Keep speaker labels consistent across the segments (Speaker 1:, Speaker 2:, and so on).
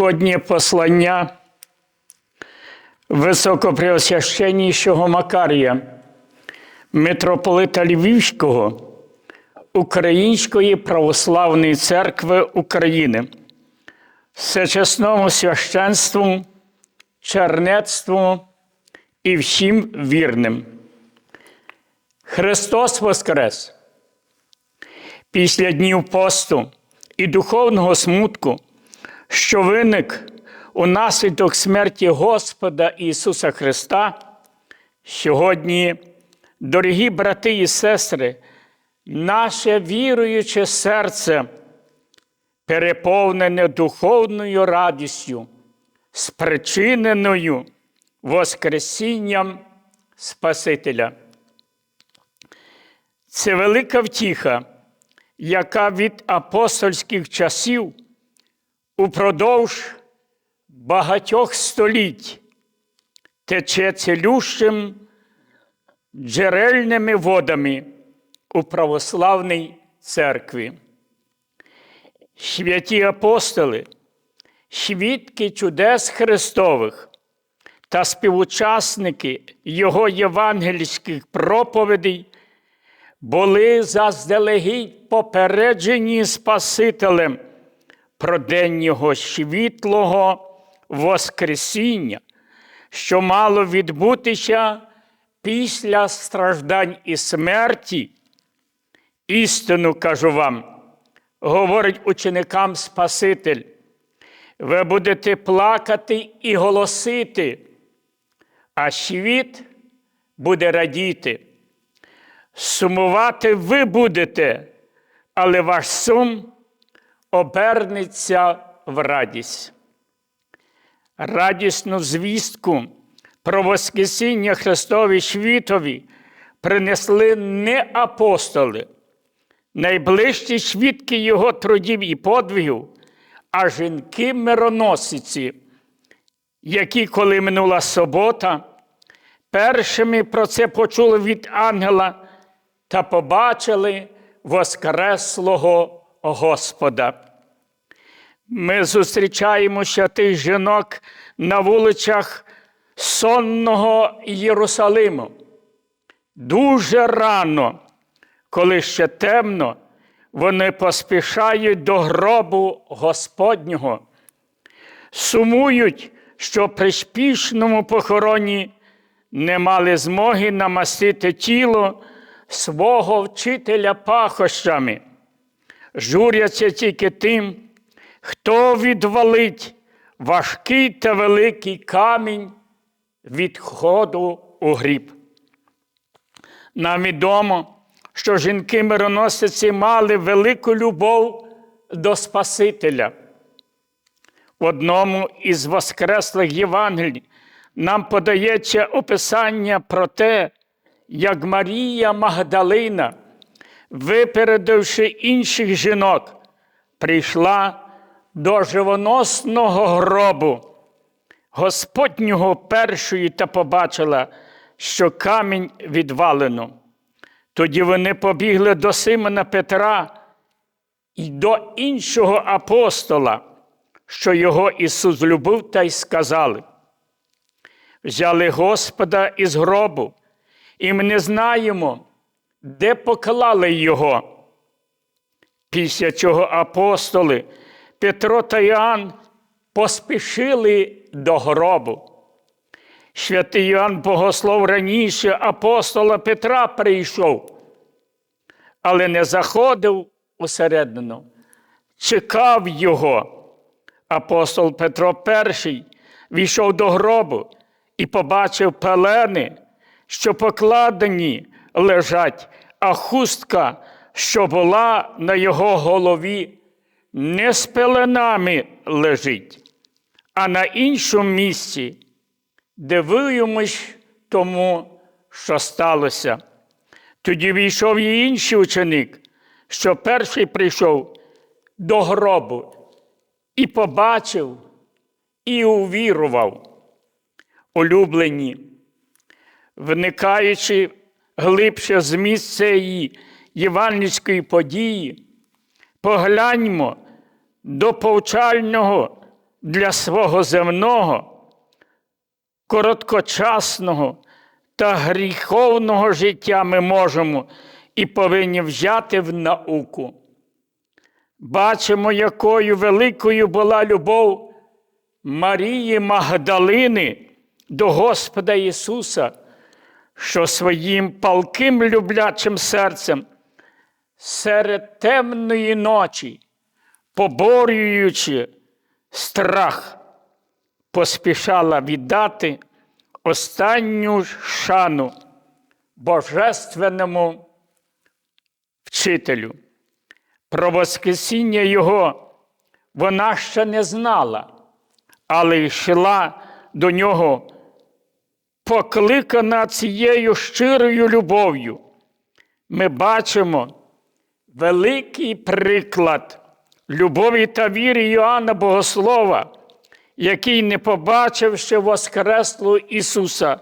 Speaker 1: Великоднє послання високопреосвященнішого Макарія, митрополита Львівського, Української православної церкви України, всечесному священству, чернецтву і всім вірним. Христос Воскрес! Після днів посту і духовного смутку, що виник у наслідок смерті Господа Ісуса Христа, сьогодні, дорогі брати і сестри, наше віруюче серце, переповнене духовною радістю, спричиненою Воскресінням Спасителя. Це велика втіха, яка від апостольських часів упродовж багатьох століть тече цілющим джерельними водами у православній церкві. Святі апостоли, свідки чудес Христових та співучасники Його євангельських проповідей були заздалегідь попереджені Спасителем про день світлого Воскресіння, що мало відбутися після страждань і смерті. Істину кажу вам, говорить ученикам Спаситель, ви будете плакати і голосити, а світ буде радіти. Сумувати ви будете, але ваш сум обернеться в радість. Радісну звістку про Воскресіння Христові світові принесли не апостоли, найближчі свідки Його трудів і подвигів, а жінки-мироносиці, які, коли минула субота, першими про це почули від ангела та побачили Воскреслого Господа. Ми зустрічаємося тих жінок на вулицях сонного Єрусалиму. Дуже рано, коли ще темно, вони поспішають до гробу Господнього, сумують, що при спішному похороні не мали змоги намастити тіло свого вчителя пахощами, журяться тільки тим, хто відвалить важкий та великий камінь від ходу у гріб. Нам відомо, що жінки-мироносиці мали велику любов до Спасителя. В одному із воскреслих Євангелій нам подається описання про те, як Марія Магдалина, випередивши інших жінок, прийшла до живоносного гробу Господнього першої та побачила, що камінь відвалено. Тоді вони побігли до Симона Петра і до іншого апостола, що його Ісус любив, та й сказали. Взяли Господа із гробу, і ми не знаємо, де поклали Його. Після чого апостоли Петро та Іоанн поспішили до гробу. Святий Іоанн Богослов раніше апостола Петра прийшов, але не заходив усередину, чекав його. Апостол Петро І війшов до гробу і побачив пелени, що покладені лежать, а хустка, що була на його голові, не з пеленами лежить, а на іншому місці. Дивуємось тому, що сталося. Тоді війшов і інший ученик, що перший прийшов до гробу і побачив, і увірував. Улюблені, вникаючи глибше з місць цієї євангельської події, погляньмо до повчального для свого земного, короткочасного та гріховного життя ми можемо і повинні взяти в науку. Бачимо, якою великою була любов Марії Магдалини до Господа Ісуса, що своїм палким люблячим серцем серед темної ночі, поборюючи страх, поспішала віддати останню шану Божественному вчителю. Про Воскресіння Його вона ще не знала, але йшла до нього, покликана цією щирою любов'ю. Ми бачимо великий приклад любові та віри Йоанна Богослова, який, не побачив ще Воскреслу Ісуса,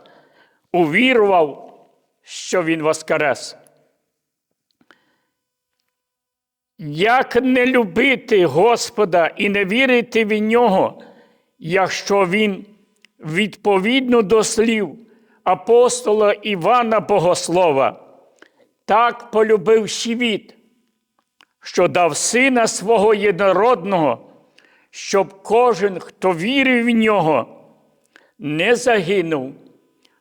Speaker 1: увірував, що Він Воскрес. Як не любити Господа і не вірити в нього, якщо Він відповідно до слів апостола Івана Богослова, так полюбив світ, що дав сина свого єдинородного, щоб кожен, хто вірив в нього, не загинув,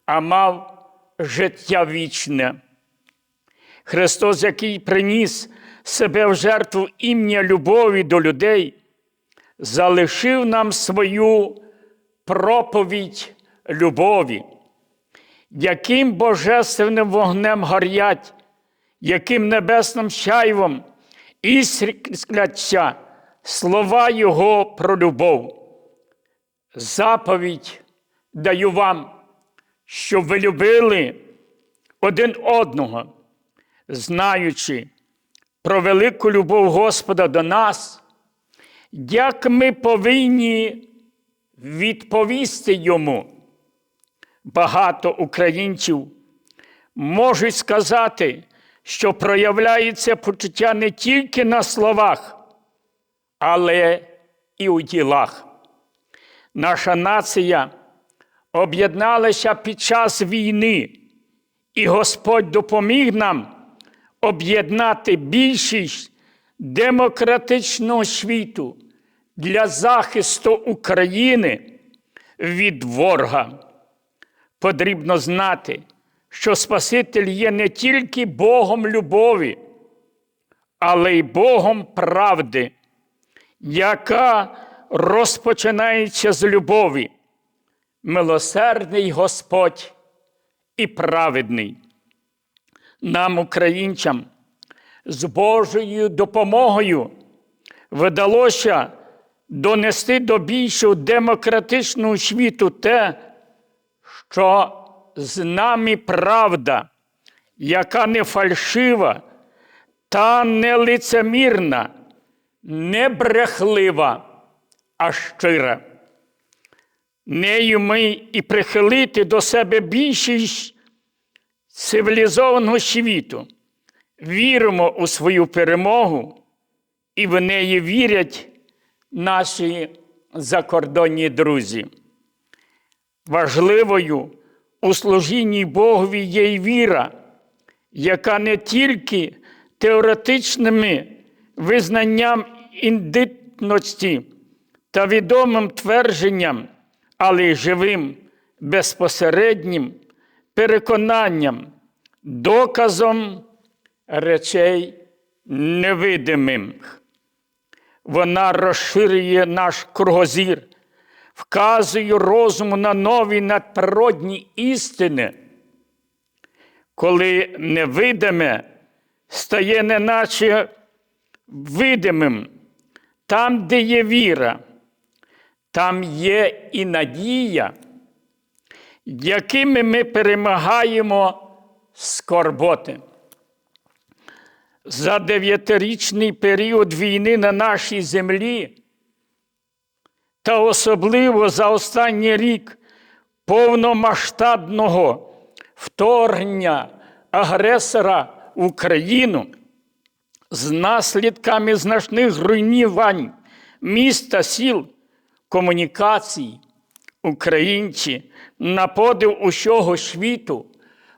Speaker 1: а мав життя вічне. Христос, який приніс себе в жертву ім'я любові до людей, залишив нам свою проповідь любові, яким божественним вогнем горять, яким небесним чайвом іскряться слова Його про любов. Заповідь даю вам, щоб ви любили один одного, знаючи про велику любов Господа до нас, як ми повинні відповісти Йому. Багато українців можуть сказати, що проявляється почуття не тільки на словах, але і у ділах. Наша нація об'єдналася під час війни, і Господь допоміг нам об'єднати більшість демократичного світу для захисту України від ворога. Потрібно знати, що Спаситель є не тільки Богом любові, але й Богом правди, яка розпочинається з любові. Милосердний Господь і праведний. Нам, українцям, з Божою допомогою вдалося донести до більшого демократичного світу те, що з нами правда, яка не фальшива та не лицемірна, не брехлива, а щира. Нею ми і прихилити до себе більшість цивілізованого світу. Віримо у свою перемогу, і в неї вірять наші закордонні друзі. Важливою у служінні Богові є й віра, яка не тільки теоретичними визнанням індитності та відомим твердженням, але й живим безпосереднім переконанням, доказом речей невидимих. Вона розширює наш кругозір, вказує розуму на нові надприродні істини, коли невидиме стає неначе видимим, там, де є віра, там є і надія, якими ми перемагаємо скорботи. За дев'ятирічний період війни на нашій землі, та особливо за останній рік повномасштабного вторгнення агресора в Україну з наслідками значних руйнувань міст та сіл комунікацій. Українці на подив усього світу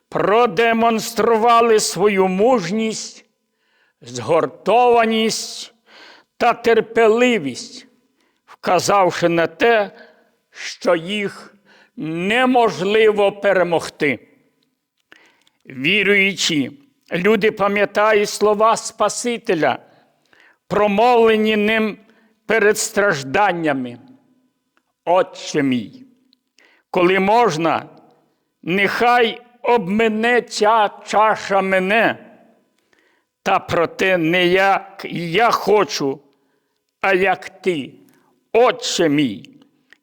Speaker 1: продемонстрували свою мужність, згортованість та терпеливість, вказавши на те, що їх неможливо перемогти. Віруючи, люди пам'ятають слова Спасителя, промовлені ним перед стражданнями. Отче мій, коли можна, нехай обмине ця чаша мене, та проте не як я хочу, а як ти, Отче мій,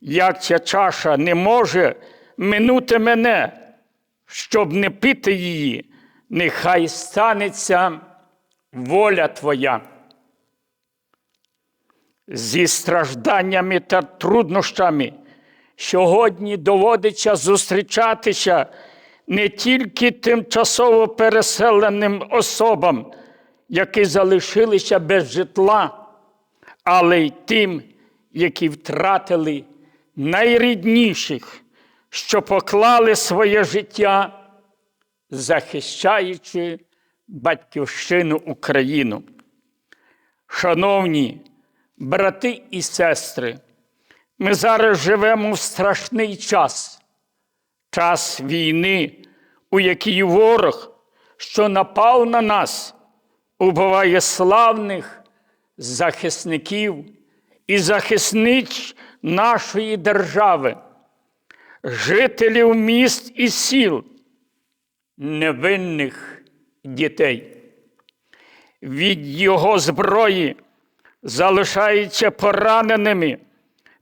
Speaker 1: як ця чаша не може минути мене, щоб не пити її, нехай станеться воля Твоя. Зі стражданнями та труднощами сьогодні доводиться зустрічатися не тільки тимчасово переселеним особам, які залишилися без житла, але й тим, які втратили найрідніших, що поклали своє життя, захищаючи батьківщину Україну. Шановні брати і сестри, ми зараз живемо в страшний час, час війни, у якій ворог, що напав на нас, убиває славних захисників і захисниць нашої держави, жителів міст і сіл, невинних дітей. Від його зброї залишаються пораненими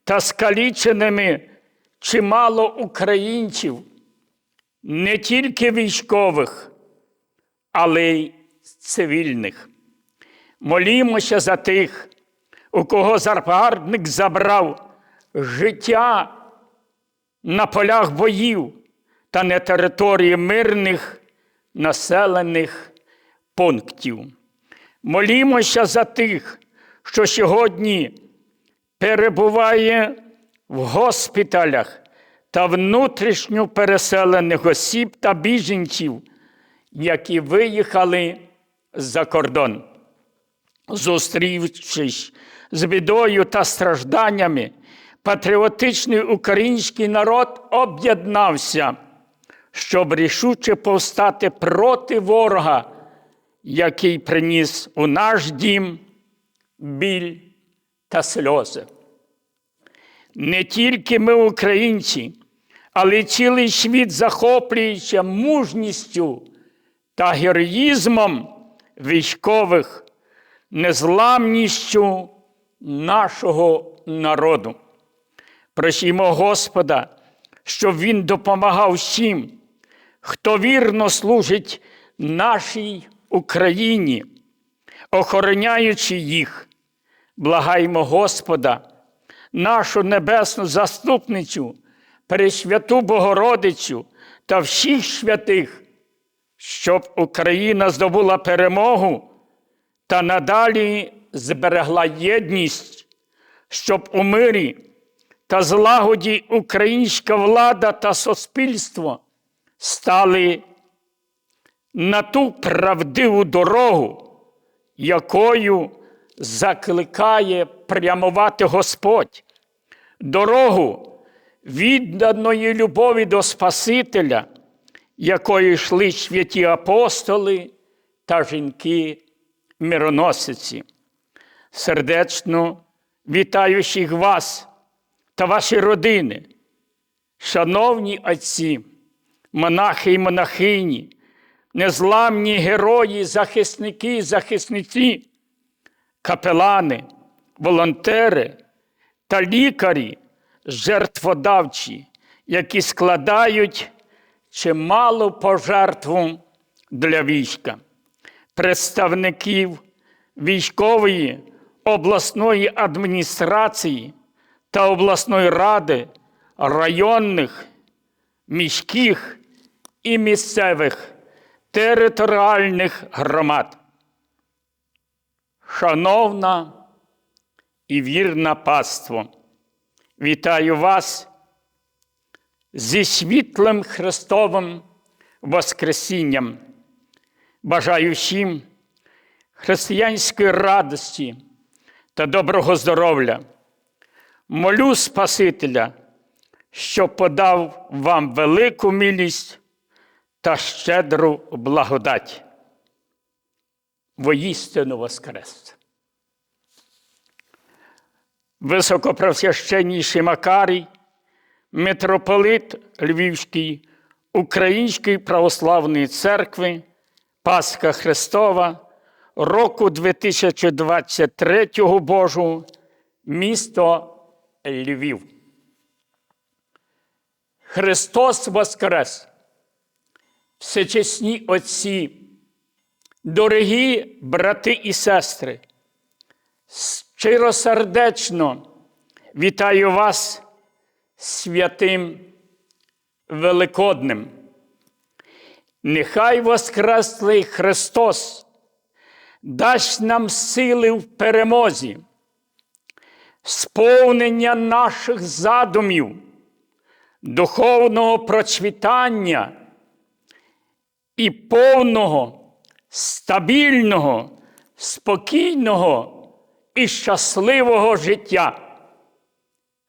Speaker 1: та скаліченими чимало українців, не тільки військових, але й цивільних. Молімося за тих, у кого загарбник забрав життя на полях боїв та на території мирних населених пунктів. Молімося за тих, що сьогодні перебуває в госпіталях та внутрішньо переселених осіб та біженців, які виїхали за кордон. Зустрівшись з бідою та стражданнями, патріотичний український народ об'єднався, щоб рішуче повстати проти ворога, який приніс у наш дім біль та сльози. Не тільки ми, українці, але цілий світ захоплюється мужністю та героїзмом військових, незламністю нашого народу. Просімо Господа, щоб Він допомагав всім, хто вірно служить нашій Україні, охороняючи їх, благаємо Господа, нашу небесну заступницю, Пресвяту Богородицю та всіх святих, щоб Україна здобула перемогу та надалі зберегла єдність, щоб у мирі та злагоді українська влада та суспільство стали на ту правдиву дорогу, якою закликає прямувати Господь, дорогу відданої любові до Спасителя, якою йшли святі апостоли та жінки мироносиці. Сердечно вітаю всіх вас та ваші родини, шановні отці, монахи і монахині, незламні герої, захисники, захисниці, капелани, волонтери та лікарі, жертводавчі, які складають чималу пожертву для війська, представників військової обласної адміністрації та обласної ради, районних, міських і місцевих територіальних громад. Шановна і вірна паство, Вітаю вас зі світлим Христовим Воскресінням. Бажаю всім християнської радості та доброго здоров'я. Молю Спасителя, що подав вам велику милість та щедру благодать. Воістину Воскрес! Високопресвященніший Макарій, митрополит Львівський, Української православної церкви, Пасха Христова, року 2023 Божу, місто Львів. Христос Воскрес! Всечесні Отці, дорогі брати і сестри, щиросердечно вітаю вас святим Великоднем. Нехай Воскреслий Христос дасть нам сили в перемозі, сповнення наших задумів, духовного процвітання і повного, стабільного, спокійного і щасливого життя.